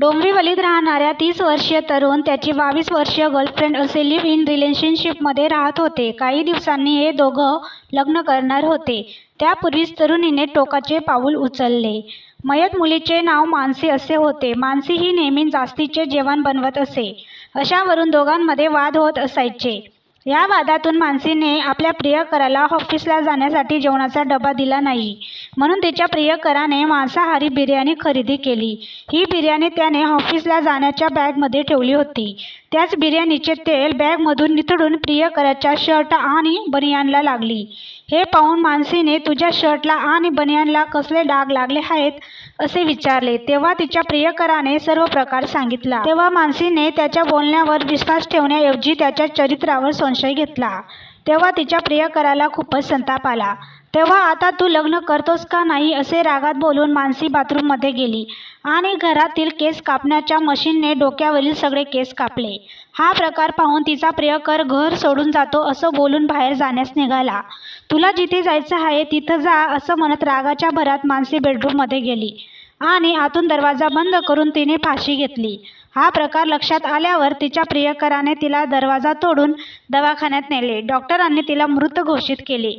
डोंबिवलीत राहणाऱ्या तीस वर्षीय तरुण त्याची बावीस वर्षीय गर्लफ्रेंड असे लिव्ह इन रिलेशनशिपमध्ये राहत होते. काही दिवसांनी हे दोघं लग्न करणार होते. त्यापूर्वीच तरुणीने टोकाचे पाऊल उचलले. मयत मुलीचे नाव मानसी असे होते. मानसी ही नेहमी जास्तीचे जेवण बनवत असे. अशावरून दोघांमध्ये वाद होत असायचे. या वादातून मानसीने आपल्या प्रियकराला ऑफिसला जाण्यासाठी जेवणाचा डबा दिला नाही. म्हणून तिच्या प्रियकराने मांसाहारी बिर्याणी खरेदी केली. ही बिर्याणी त्याने ऑफिसला जाण्याच्या बॅगमध्ये ठेवली होती. त्याच बिर्याणीचे तेल बॅगमधून निथळून प्रियकराच्या शर्ट आणि बनियानला लागली. हे पाहून मानसीने तुझ्या शर्टला आणि बनियानला कसले डाग लागले आहेत असे विचारले. तेव्हा तिच्या प्रियकराने सर्व प्रकार सांगितला. तेव्हा मानसीने त्याच्या बोलण्यावर विश्वास ठेवण्याऐवजी त्याच्या चरित्रावर संशय घेतला. तेव्हा तिच्या प्रियकराला खूपच संताप आला. तेव्हा आता तू लग्न करतोस का नाही असे रागात बोलून मानसी बाथरूममध्ये गेली आणि घरातील केस कापण्याच्या मशीनने डोक्यावरील सगळे केस कापले. हा प्रकार पाहून तिचा प्रियकर घर सोडून जातो असं बोलून बाहेर जाण्यास निघाला. तुला जिथे जायचं आहे तिथं जा असं म्हणत रागाच्या भरात मानसी बेडरूममध्ये गेली आणि आतून दरवाजा बंद करून तिने फाशी घेतली. हा प्रकार लक्षात आल्यावर तिच्या प्रियकराने तिला दरवाजा तोडून दवाखान्यात नेले. डॉक्टरांनी तिला मृत घोषित केले.